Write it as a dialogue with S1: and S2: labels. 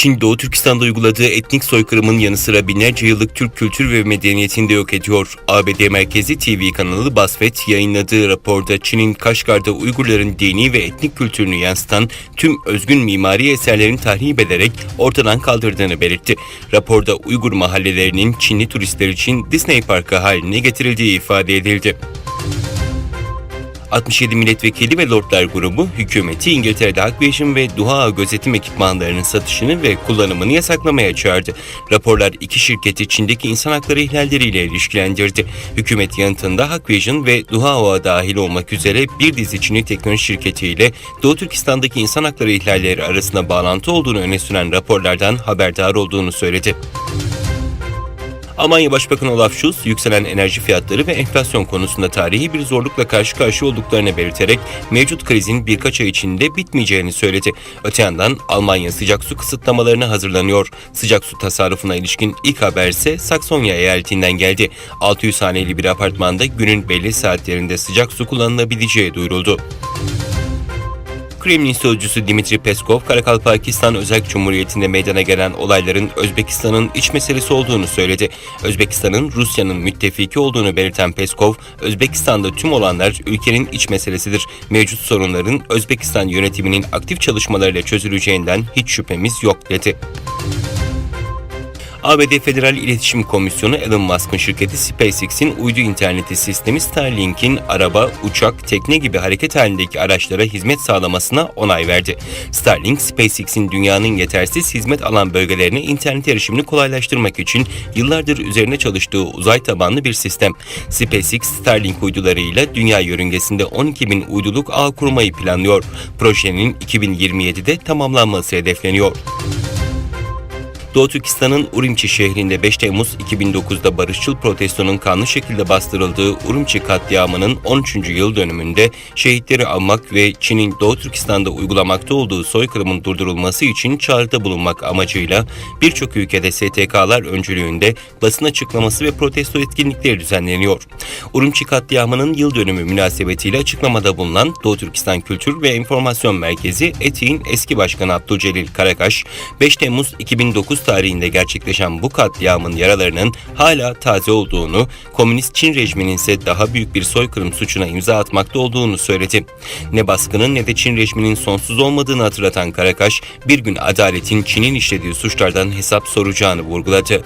S1: Çin Doğu Türkistan'da uyguladığı etnik soykırımın yanı sıra binlerce yıllık Türk kültür ve medeniyetini de yok ediyor. ABD merkezi TV kanalı Basfet yayınladığı raporda Çin'in Kaşgar'da Uygurların dini ve etnik kültürünü yansıtan tüm özgün mimari eserlerin tahrip ederek ortadan kaldırdığını belirtti. Raporda Uygur mahallelerinin Çinli turistler için Disney Parkı haline getirildiği ifade edildi. 67 milletvekili ve lordlar grubu hükümeti İngiltere'de Hakvision ve Dua gözetim ekipmanlarının satışını ve kullanımını yasaklamaya çağırdı. Raporlar iki şirketi Çin'deki insan hakları ihlalleriyle ilişkilendirdi. Hükümet yanıtında Hakvision ve Dua dahil olmak üzere bir dizi Çinli teknoloji şirketiyle Doğu Türkistan'daki insan hakları ihlalleri arasında bağlantı olduğunu öne süren raporlardan haberdar olduğunu söyledi. Almanya Başbakanı Olaf Scholz, yükselen enerji fiyatları ve enflasyon konusunda tarihi bir zorlukla karşı karşıya olduklarını belirterek mevcut krizin birkaç ay içinde bitmeyeceğini söyledi. Öte yandan Almanya sıcak su kısıtlamalarına hazırlanıyor. Sıcak su tasarrufuna ilişkin ilk haber ise Saksonya eyaletinden geldi. 600 haneli bir apartmanda günün belli saatlerinde sıcak su kullanılabileceği duyuruldu. Kremlin sözcüsü Dimitri Peskov, Karakalpakistan Özel Cumhuriyeti'nde meydana gelen olayların Özbekistan'ın iç meselesi olduğunu söyledi. Özbekistan'ın Rusya'nın müttefiki olduğunu belirten Peskov, Özbekistan'da tüm olanlar ülkenin iç meselesidir. Mevcut sorunların Özbekistan yönetiminin aktif çalışmalarıyla çözüleceğinden hiç şüphemiz yok dedi. ABD Federal İletişim Komisyonu Elon Musk'ın şirketi SpaceX'in uydu interneti sistemi Starlink'in araba, uçak, tekne gibi hareket halindeki araçlara hizmet sağlamasına onay verdi. Starlink, SpaceX'in dünyanın yetersiz hizmet alan bölgelerine internet erişimini kolaylaştırmak için yıllardır üzerine çalıştığı uzay tabanlı bir sistem. SpaceX, Starlink uydularıyla dünya yörüngesinde 12 bin uyduluk ağ kurmayı planlıyor. Projenin 2027'de tamamlanması hedefleniyor. Doğu Türkistan'ın Urumçi şehrinde 5 Temmuz 2009'da barışçıl protestonun kanlı şekilde bastırıldığı Urumçi katliamının 13. yıl dönümünde şehitleri almak ve Çin'in Doğu Türkistan'da uygulamakta olduğu soykırımın durdurulması için çağrıda bulunmak amacıyla birçok ülkede STK'lar öncülüğünde basın açıklaması ve protesto etkinlikleri düzenleniyor. Urumçi katliamının yıl dönümü münasebetiyle açıklamada bulunan Doğu Türkistan Kültür ve Enformasyon Merkezi ETİ'nin eski başkanı Abdülcelil Karakaş, 5 Temmuz 2009 tarihinde gerçekleşen bu katliamın yaralarının hala taze olduğunu, komünist Çin rejiminin ise daha büyük bir soykırım suçuna imza atmakta olduğunu söyledi. Ne baskının ne de Çin rejiminin sonsuz olmadığını hatırlatan Karakaş, bir gün adaletin Çin'in işlediği suçlardan hesap soracağını vurguladı.